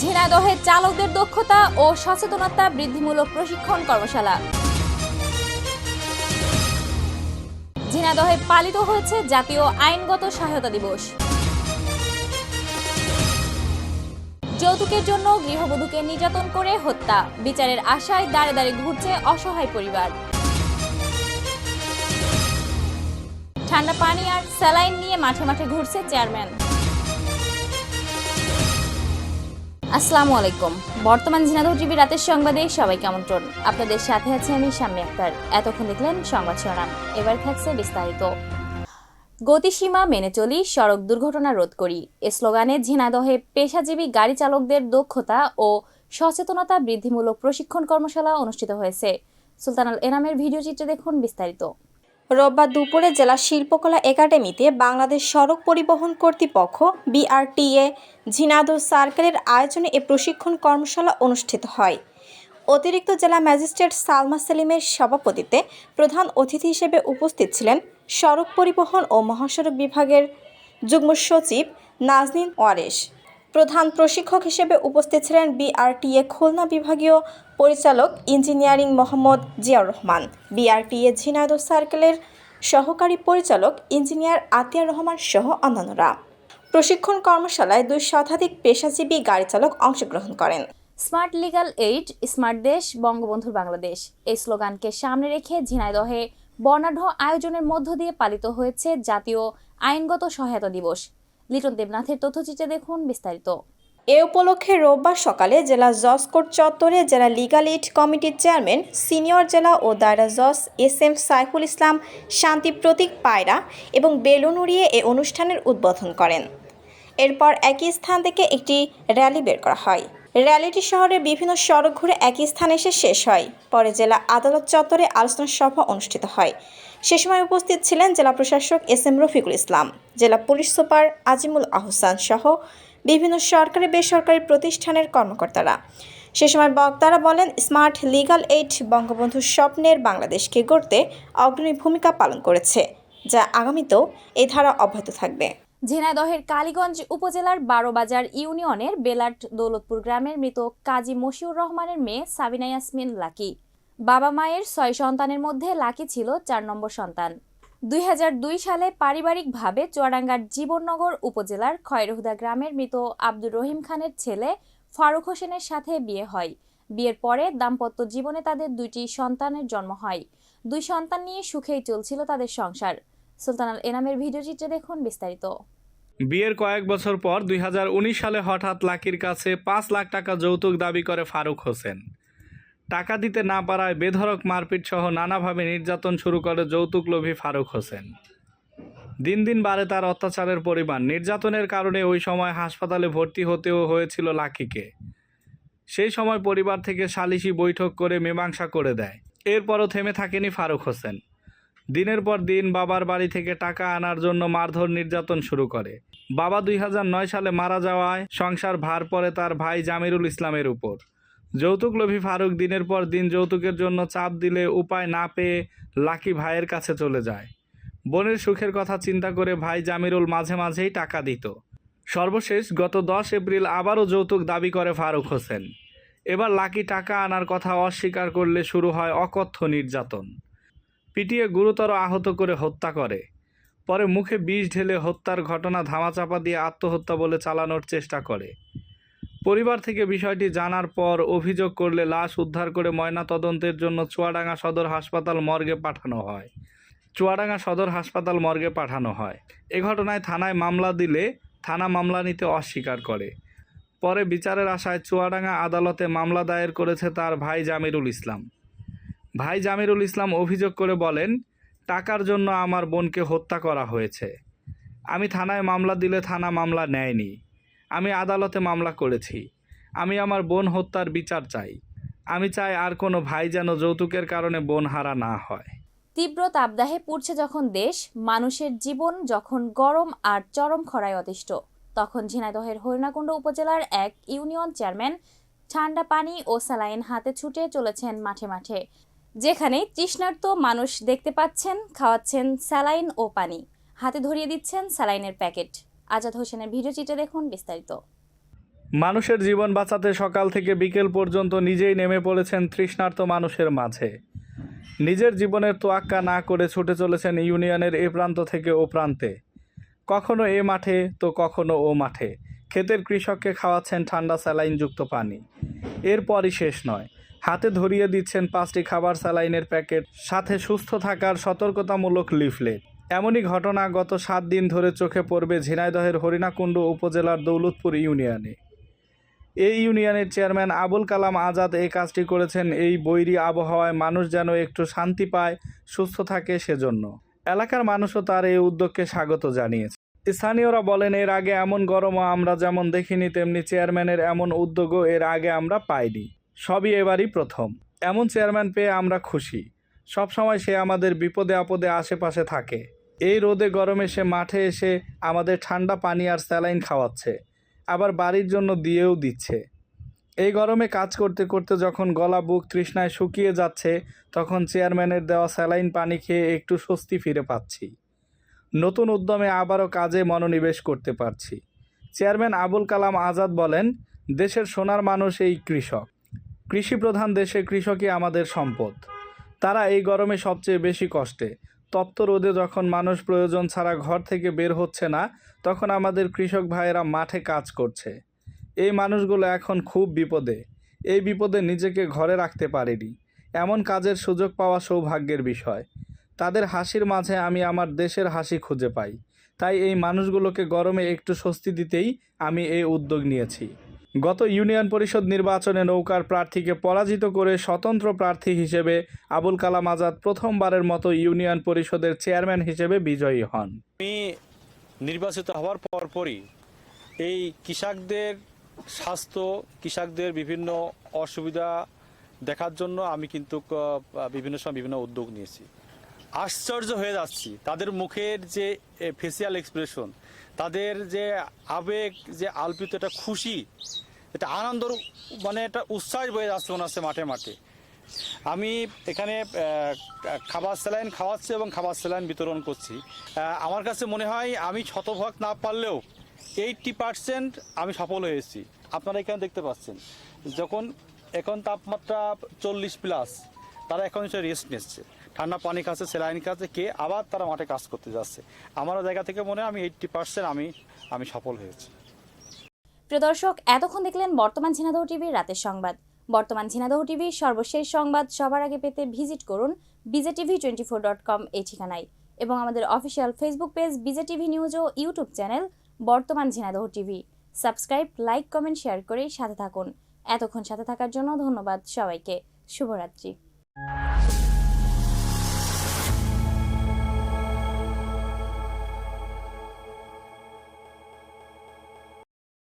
ঝিনাইদহে চালকদের দক্ষতা ও সচেতনতা বৃদ্ধিমূলক প্রশিক্ষণ কর্মশালা। ঝিনাইদহে পালিত হয়েছে জাতীয় আইনগত সহায়তা দিবস। যৌতুকের জন্য গৃহবধূকে নির্যাতন করে হত্যা, বিচারের আশায় দাঁড়ে দাঁড়ে ঘুরছে অসহায় পরিবার। ঠান্ডা পানি আর স্যালাইন নিয়ে মাঠে মাঠে ঘুরছে চেয়ারম্যান। আসসালামু আলাইকুম। বর্তমান ঝিনাইদহ টিভি রাতের সংবাদে সবাইকে আমন্ত্রণ আপনাদের সাথে আছে আমি শাম্মী আক্তার। এতক্ষণ দেখলেন সংবাদ শিরোনাম। এবার থাকছে বিস্তারিত। গতিসীমা মেনে চলি, সড়ক দুর্ঘটনা রোধ করি। এ স্লোগানে ঝিনাদহে পেশাজীবী গাড়ি চালকদের দক্ষতা ও সচেতনতা বৃদ্ধিমূলক প্রশিক্ষণ কর্মশালা অনুষ্ঠিত হয়েছে। সুলতানাল এনামের ভিডিও চিত্রে দেখুন বিস্তারিত। রোববার দুপুরে জেলা শিল্পকলা একাডেমিতে বাংলাদেশ সড়ক পরিবহন কর্তৃপক্ষ, বিআরটিএ, ঝিনাইদহ সার্কেলের আয়োজনে এ প্রশিক্ষণ কর্মশালা অনুষ্ঠিত হয়। অতিরিক্ত জেলা ম্যাজিস্ট্রেট সালমা সেলিমের সভাপতিত্বে প্রধান অতিথি হিসেবে উপস্থিত ছিলেন সড়ক পরিবহন ও মহাসড়ক বিভাগের যুগ্ম সচিব নাজনীন ওয়ারেশ। প্রধান প্রশিক্ষক হিসেবে উপস্থিত ছিলেন বিআরটিএ খুলনা বিভাগীয় পরিচালক ইঞ্জিনিয়ারিং মোহাম্মদ জিয়াউর রহমান। বিআরটিএ ঝিনাইদহ সার্কেলের সহকারী পরিচালক ইঞ্জিনিয়ার আতিয়া রহমান সহ অন্যান্যরা। প্রশিক্ষণ কর্মশালায় দুই শতাধিক পেশাজীবী গাড়ি চালক অংশগ্রহণ করেন। স্মার্ট লিগাল এইড, স্মার্ট দেশ, বঙ্গবন্ধুর বাংলাদেশ। এই স্লোগানকে সামনে রেখে ঝিনাইদহে বর্ণাঢ্য আয়োজনের মধ্য দিয়ে পালিত হয়েছে জাতীয় আইনগত সহায়তা দিবস। লিটন দেবনাথের তথ্যচিত্রে দেখুন বিস্তারিত। এ উপলক্ষে রোববার সকালে জেলা জজ কোর্ট চত্বরে জেলা লিগাল এইড কমিটির চেয়ারম্যান, সিনিয়র জেলা ও দায়রা জজ এস এম সাইফুল ইসলাম শান্তি প্রতীক পায়রা এবং বেলুন উড়িয়ে এ অনুষ্ঠানের উদ্বোধন করেন। এরপর একই স্থান থেকে একটি র্যালি বের করা হয়। র্যালিটি শহরের বিভিন্ন সড়ক ঘুরে একই স্থানে এসে শেষ হয়। পরে জেলা আদালত চত্বরে আলোচনা সভা অনুষ্ঠিত হয়। সে সময় উপস্থিত ছিলেন জেলা প্রশাসক এস এম রফিকুল ইসলাম, জেলা পুলিশ সুপার আজিমুল আহসান সহ বিভিন্ন সরকারি বেসরকারি প্রতিষ্ঠানের কর্মকর্তারা। সে সময় বক্তারা বলেন, স্মার্ট লিগাল এইড বঙ্গবন্ধুর স্বপ্নের বাংলাদেশকে গড়তে অগ্রণী ভূমিকা পালন করেছে, যা আগামীতেও এই ধারা অব্যাহত থাকবে। ঝিনাইদহের কালীগঞ্জ উপজেলার বারোবাজার ইউনিয়নের বেলাট দৌলতপুর গ্রামের মৃত কাজী মশিউর রহমানের মেয়ে সাবিনা ইয়াসমিন লাকি। বাবা মায়ের ছয় সন্তানের মধ্যে লাকি ছিল চার নম্বর সন্তান। দুই হাজার দুই সালে পারিবারিকভাবে চুয়াডাঙ্গার জীবননগর উপজেলার খয়রহুদা গ্রামের মৃত আব্দুর রহিম খানের ছেলে ফারুক হোসেনের সাথে বিয়ে হয়। বিয়ের পরে দাম্পত্য জীবনে তাদের দুইটি সন্তানের জন্ম হয়। দুই সন্তান নিয়ে সুখেই চলছিল তাদের সংসার। সুলতানাল এনামের ভিডিও চিত্রে দেখুন বিস্তারিত। বিয়ের কয়েক বছর পর দুই হাজার উনিশ সালে হঠাৎ লাকির কাছে পাঁচ লাখ টাকা যৌতুক দাবি করে ফারুক হোসেন। টাকা দিতে না পারায় বেধড়ক মারপিট সহ নানাভাবে নির্যাতন শুরু করে যৌতুক লোভী ফারুক হোসেন। দিন দিন বাড়ে তার অত্যাচারের পরিমাণ। নির্যাতনের কারণে ওই সময় হাসপাতালে ভর্তি হতেও হয়েছিল লাকিকে। সেই সময় পরিবার থেকে সালিশি বৈঠক করে মীমাংসা করে দেয়। এরপরও থেমে থাকেনি ফারুক হোসেন। দিনের পর দিন বাবার বাড়ি থেকে টাকা আনার জন্য মারধর নির্যাতন শুরু করে। বাবা দুই হাজার নয় সালে মারা যাওয়ায় সংসার ভার পড়ে তার ভাই জামিরুল ইসলামের উপর। যৌতুক লোভী ফারুক দিনের পর দিন যৌতুকের জন্য চাপ দিলে উপায় না পেয়ে লাকি ভাইয়ের কাছে চলে যায়। বোনের সুখের কথা চিন্তা করে ভাই জামিরুল মাঝে মাঝেই টাকা দিত। সর্বশেষ গত দশ এপ্রিল আবারও যৌতুক দাবি করে ফারুক হোসেন। এবার লাকি টাকা আনার কথা অস্বীকার করলে শুরু হয় অকথ্য নির্যাতন। পিটিয়ে গুরুতর আহত করে হত্যা করে। পরে মুখে বিষ ঢেলে হত্যার ঘটনা ধামাচাপা দিয়ে আত্মহত্যা বলে চালানোর চেষ্টা করে। পরিবার থেকে বিষয়টি জানার পর অভিযোগ করলে লাশ উদ্ধার করে ময়না তদন্তের জন্য চুয়াডাঙ্গা সদর হাসপাতাল মর্গে পাঠানো হয়। চুয়াডাঙ্গা সদর হাসপাতাল মর্গে পাঠানো হয়। এ ঘটনায় থানায় মামলা দিলে থানা মামলা নিতে অস্বীকার করে। পরে বিচারের আশায় চুয়াডাঙ্গা আদালতে মামলা দায়ের করেছে তার ভাই জামিরুল ইসলাম। ভাই জামিরুল ইসলাম অভিযোগ করে বলেন, টাকার জন্য আমার বোনকে হত্যা করা হয়েছে। আমি থানায় মামলা দিলে থানা মামলা নেয়নি। আমি আদালতে মামলা করেছি। আমি আমার বোন হত্যার বিচার চাই। আমি চাই আর কোনো ভাই যেন যৌতুকের কারণে বোন হারা না হয়। তীব্র তাপদাহে পুড়ছে যখন দেশ, মানুষের জীবন যখন গরম আর চরম খরায় অতিষ্ঠ। তখন ঝিনাইদহের হরিণাকুণ্ড উপজেলার এক ইউনিয়ন চেয়ারম্যান ঠান্ডা পানি ও স্যালাইন হাতে ছুটে চলেছেন মাঠে মাঠে। যেখানে তৃষ্ণার্ত মানুষ দেখতে পাচ্ছেন, খাওয়াচ্ছেন স্যালাইন ও পানি। হাতে ধরিয়ে দিচ্ছেন স্যালাইনের প্যাকেট। আজাদ হোসেনের ভিডিও চিত্রে দেখুন বিস্তারিত। মানুষের জীবন বাঁচাতে সকাল থেকে বিকেল পর্যন্ত নিজেই নেমে পড়েছেন তৃষ্ণার্ত মানুষের মাঝে। নিজের জীবনের তোয়াক্কা না করে ছুটে চলেছেন ইউনিয়নের এ প্রান্ত থেকে ও প্রান্তে। কখনো এ মাঠে, তো কখনো ও মাঠে। ক্ষেতের কৃষককে খাওয়াচ্ছেন ঠান্ডা স্যালাইনযুক্ত পানি। এরপরই শেষ নয়। হাতে ধরিয়ে দিচ্ছেন পাঁচটি খাবার স্যালাইনের প্যাকেট, সাথে সুস্থ থাকার সতর্কতামূলক লিফলেট। এমনই ঘটনা গত সাত দিন ধরে চোখে পড়বে ঝিনাইদহের হরিণাকুণ্ড উপজেলার দৌলতপুর ইউনিয়নে। এই ইউনিয়নের চেয়ারম্যান আবুল কালাম আজাদ এই কাজটি করেছেন এই বৈরী আবহাওয়ায় মানুষ যেন একটু শান্তি পায়, সুস্থ থাকে সেজন্য। এলাকার মানুষও তার এই উদ্যোগকে স্বাগত জানিয়েছে। স্থানীয়রা বলেন, এর আগে এমন গরমও আমরা যেমন দেখিনি, তেমনি চেয়ারম্যানের এমন উদ্যোগও এর আগে আমরা পাইনি। সবই এবারই প্রথম। এমন চেয়ারম্যান পেয়ে আমরা খুশি। সবসময় সে আমাদের বিপদে আপদে আশেপাশে থাকে। এই রোদে গরমে সে মাঠে এসে আমাদের ঠান্ডা পানি আর স্যালাইন খাওয়াচ্ছে, আবার বাড়ির জন্য দিয়েও দিচ্ছে। এই গরমে কাজ করতে করতে যখন গলা বুক তৃষ্ণায় শুকিয়ে যাচ্ছে, তখন চেয়ারম্যানের দেওয়া স্যালাইন পানি খেয়ে একটু স্বস্তি ফিরে পাচ্ছি। নতুন উদ্যমে আবারও কাজে মনোনিবেশ করতে পারছি। চেয়ারম্যান আবুল কালাম আজাদ বলেন, দেশের সোনার মানুষ এই কৃষক। কৃষি প্রধান দেশে কৃষকই আমাদের সম্পদ। তারা এই গরমে সবচেয়ে বেশি কষ্টে। তপ্ত রোদে যখন মানুষ প্রয়োজন ছাড়া ঘর থেকে বের হচ্ছে না, তখন আমাদের কৃষক ভাইয়েরা মাঠে কাজ করছে। এই মানুষগুলো এখন খুব বিপদে। এই বিপদে নিজেকে ঘরে রাখতে পারেনি। এমন কাজের সুযোগ পাওয়া সৌভাগ্যের বিষয়। তাদের হাসির মাঝে আমি আমার দেশের হাসি খুঁজে পাই। তাই এই মানুষগুলোকে গরমে একটু স্বস্তি দিতেই আমি এই উদ্যোগ নিয়েছি। গত ইউনিয়ন পরিষদ নির্বাচনে নৌকার প্রার্থীকে পরাজিত করে স্বতন্ত্র প্রার্থী হিসেবে আবুল কালাম আজাদ প্রথমবারের মতো ইউনিয়ন পরিষদের চেয়ারম্যান হিসেবে বিজয়ী হন। আমি নির্বাচিত হওয়ার পরপরই এই কৃষকদের স্বাস্থ্য, কৃষকদের বিভিন্ন অসুবিধা দেখার জন্য আমি কিন্তু বিভিন্ন সময় বিভিন্ন উদ্যোগ নিয়েছি। আশ্চর্য হয়ে যাচ্ছি। তাদের মুখের যে ফেসিয়াল এক্সপ্রেশন তাদের যে আবেগ, যে আলপিত খুশি এটা আনন্দর মানে একটা উৎসাহ বয়ে যাচ্ছে হচ্ছে মাঠে মাঠে। আমি এখানে খাবার স্যালাইন খাওয়াচ্ছি এবং খাবার স্যালাইন বিতরণ করছি। আমার কাছে মনে হয় আমি শতভাগ না পারলেও এইটটি পার্সেন্ট আমি সফল হয়েছি আপনারা এখানে দেখতে পাচ্ছেন, যখন এখন তাপমাত্রা চল্লিশ প্লাস তারা এখন সে রেস্ট নিচ্ছে। ঠান্ডা পানি খাচ্ছে, স্যালাইন খাচ্ছে কে আবার তারা মাঠে কাজ করতে যাচ্ছে। আমার জায়গা থেকে মনে হয় আমি এইটটি পার্সেন্ট আমি আমি সফল হয়েছি। প্রিয় দর্শক এতক্ষণ দেখলেন বর্তমান ঝিনাদহ টিভির রাতের সংবাদ। বর্তমান ঝিনাদহ টিভির সর্বশেষ সংবাদ সবার আগে পেতে ভিজিট করুন BJ TV twenty four dot com এই ঠিকানায়। এবং আমাদের official Facebook page BJ TV news ও ইউটিউব চ্যানেল বর্তমান Jhenaidah TV. Subscribe like comment share করে সাথে থাকুন। এতক্ষণ সাথে থাকার জন্য ধন্যবাদ সবাইকে। শুভরাত্রি।